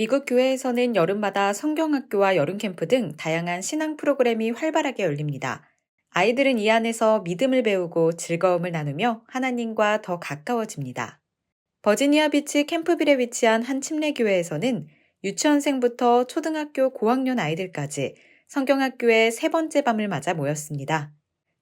미국 교회에서는 여름마다 성경학교와 여름캠프 등 다양한 신앙 프로그램이 활발하게 열립니다. 아이들은 이 안에서 믿음을 배우고 즐거움을 나누며 하나님과 더 가까워집니다. 버지니아 비치 캠프빌에 위치한 한 침례교회에서는 유치원생부터 초등학교 고학년 아이들까지 성경학교의 세 번째 밤을 맞아 모였습니다.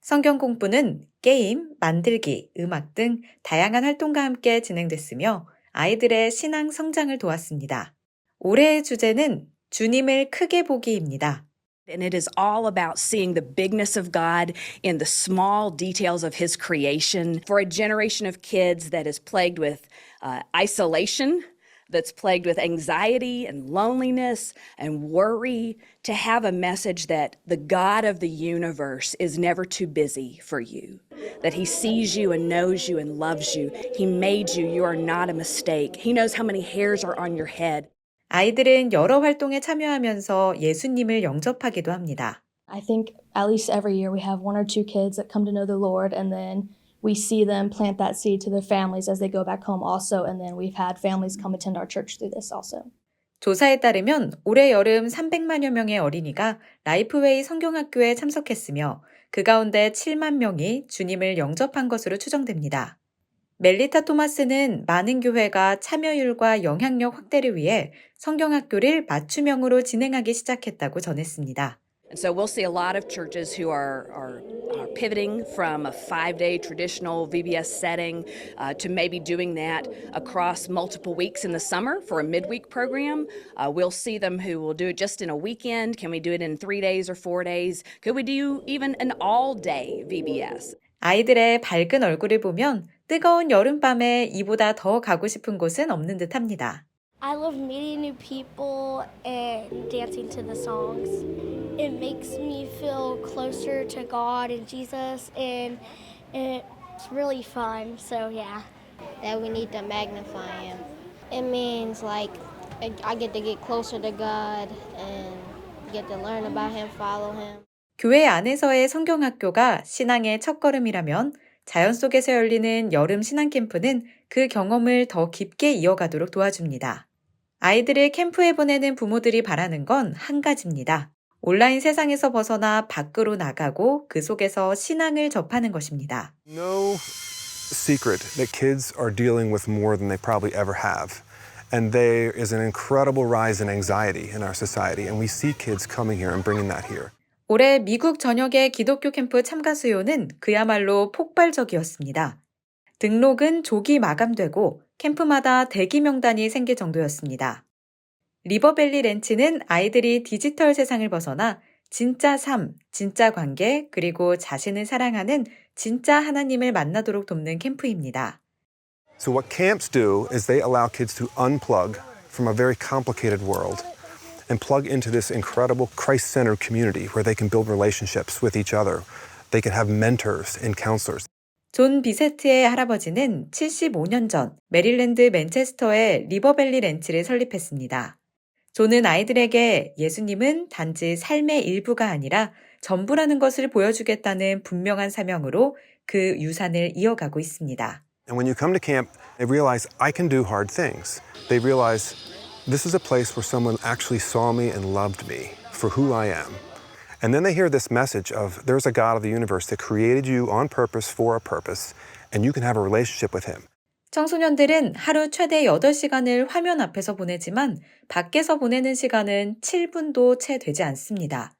성경 공부는 게임, 만들기, 음악 등 다양한 활동과 함께 진행됐으며 아이들의 신앙 성장을 도왔습니다. 올해의 주제는 주님을 크게 보기입니다. And it is all about seeing the bigness of God in the small details of His creation. For a generation of kids that is plagued with uh, isolation, that's plagued with anxiety and loneliness and worry, to have a message that the God of the universe is never too busy for you. That He sees you and knows you and loves you. He made you. You are not a mistake. He knows how many hairs are on your head. 아이들은 여러 활동에 참여하면서 예수님을 영접하기도 합니다. I think at least every year we have one or two kids that come to know the Lord, and then we see them plant that seed to their families as they go back home, also. And then we've had families come attend our church through this, also. 조사에 따르면 올해 여름 300만여 명의 어린이가 라이프웨이 성경학교에 참석했으며 그 가운데 7만 명이 주님을 영접한 것으로 추정됩니다. 멜리타 토마스는 많은 교회가 참여율과 영향력 확대를 위해 성경학교를 맞춤형으로 진행하기 시작했다고 전했습니다. And so we'll see a lot of churches who are, are, are pivoting from a five day traditional VBS setting uh, to maybe doing that across multiple weeks in the summer for a midweek program. Uh, we'll see them who will do it just in a weekend. Can we do it in three days or four days? Could we do even an all day VBS? 아이들의 밝은 얼굴을 보면 뜨거운 여름밤에 이보다 더 가고 싶은 곳은 없는 듯 합니다. I love meeting new people and dancing to the songs. It makes me feel closer to God and Jesus, and it's really fun. So, yeah. that we need to magnify him. It means like I get to get closer to God and get to learn about him, follow him. 교회 안에서의 성경학교가 신앙의 첫걸음이라면 자연 속에서 열리는 여름 신앙 캠프는 그 경험을 더 깊게 이어가도록 도와줍니다. 아이들을 캠프에 보내는 부모들이 바라는 건 한 가지입니다. 온라인 세상에서 벗어나 밖으로 나가고 그 속에서 신앙을 접하는 것입니다. No secret that kids are dealing with more than they probably ever have. And there is an incredible rise in anxiety in our society, and we see kids coming here and bringing that here. 올해 미국 전역의 기독교 캠프 참가 수요는 그야말로 폭발적이었습니다. 등록은 조기 마감되고 캠프마다 대기 명단이 생길 정도였습니다. 리버밸리 렌치는 아이들이 디지털 세상을 벗어나 진짜 삶, 진짜 관계, 그리고 자신을 사랑하는 진짜 하나님을 만나도록 돕는 캠프입니다. So, what camps do is they allow kids to unplug from a very complicated world and plug into this incredible Christ centered community where they can build relationships with each other. They can have mentors and counselors. 존 비세트의 할아버지는 75년 전 메릴랜드 맨체스터에 리버밸리 렌치를 설립했습니다. 존은 아이들에게 예수님은 단지 삶의 일부가 아니라 전부라는 것을 보여주겠다는 분명한 사명으로 그 유산을 이어가고 있습니다. And when you come to camp, they realize I can do hard things. They realize this is a place where someone actually saw me and loved me for who I am. And then they hear this message of there's a God of the universe that created you on purpose for a purpose, and you can have a relationship with Him. 청소년들은 하루 최대 8시간을 화면 앞에서 보내지만 밖에서 보내는 시간은 7분도 채 되지 않습니다.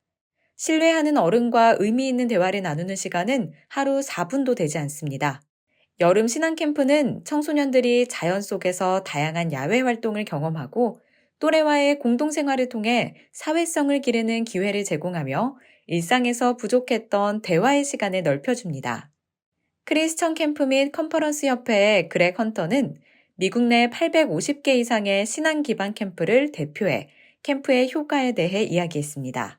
신뢰하는 어른과 의미 있는 대화를 나누는 시간은 하루 4분도 되지 않습니다. 여름 신앙 캠프는 청소년들이 자연 속에서 다양한 야외 활동을 경험하고 또래와의 공동생활을 통해 사회성을 기르는 기회를 제공하며 일상에서 부족했던 대화의 시간을 넓혀줍니다. 크리스천 캠프 및 컨퍼런스 협회의 그렉 헌터는 미국 내 850개 이상의 신앙 기반 캠프를 대표해 캠프의 효과에 대해 이야기했습니다.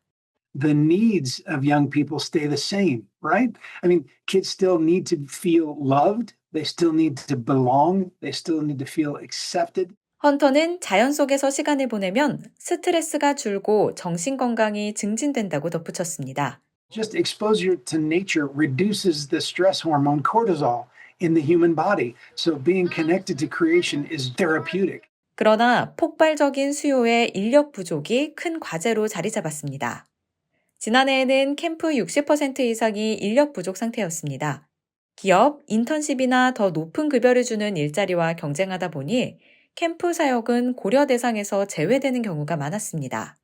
the needs of young people stay the same, right? I mean, kids still need to feel loved. They still need to belong. They still need to feel accepted. 헌터는 자연 속에서 시간을 보내면 스트레스가 줄고 정신 건강이 증진된다고 덧붙였습니다. Just exposure to nature reduces the stress hormone cortisol in the human body. So being connected to creation is therapeutic. 그러나 폭발적인 수요에 인력 부족이 큰 과제로 자리 잡았습니다. 지난해에는 캠프 60% 이상이 인력 부족 상태였습니다. 기업, 인턴십이나 더 높은 급여를 주는 일자리와 경쟁하다 보니 캠프 사역은 고려 대상에서 제외되는 경우가 많았습니다.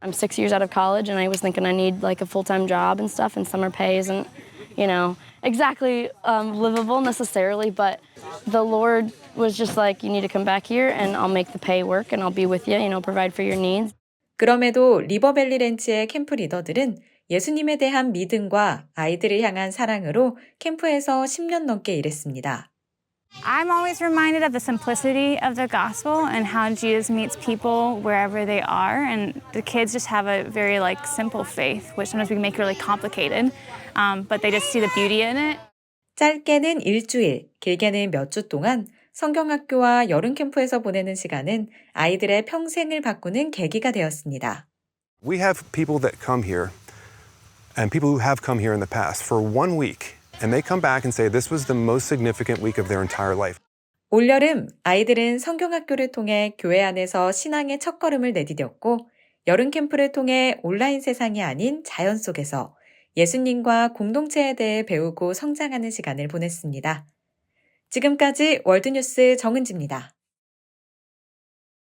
I'm six years out of college and I was thinking I need like a full time job and stuff, and summer pay isn't, you know, exactly um, livable necessarily, but the Lord was just like, you need to come back here and I'll make the pay work and I'll be with you, you know, provide for your needs. 그럼에도 리버밸리 렌치의 캠프 리더들은 예수님에 대한 믿음과 아이들을 향한 사랑으로 캠프에서 10년 넘게 일했습니다. I'm always reminded of the simplicity of the gospel and how Jesus meets people wherever they are. And the kids just have a very like simple faith, which sometimes we make really complicated, um, but they just see the beauty in it. 짧게는 일주일, 길게는 몇 주 동안 성경학교와 여름 캠프에서 보내는 시간은 아이들의 평생을 바꾸는 계기가 되었습니다. We have people that come here and people who have come here in the past for one week, and they come back and say this was the most significant week of their entire life. 올여름 아이들은 성경학교를 통해 교회 안에서 신앙의 첫걸음을 내디뎠고 여름 캠프를 통해 온라인 세상이 아닌 자연 속에서 예수님과 공동체에 대해 배우고 성장하는 시간을 보냈습니다. 지금까지 월드뉴스 정은지입니다.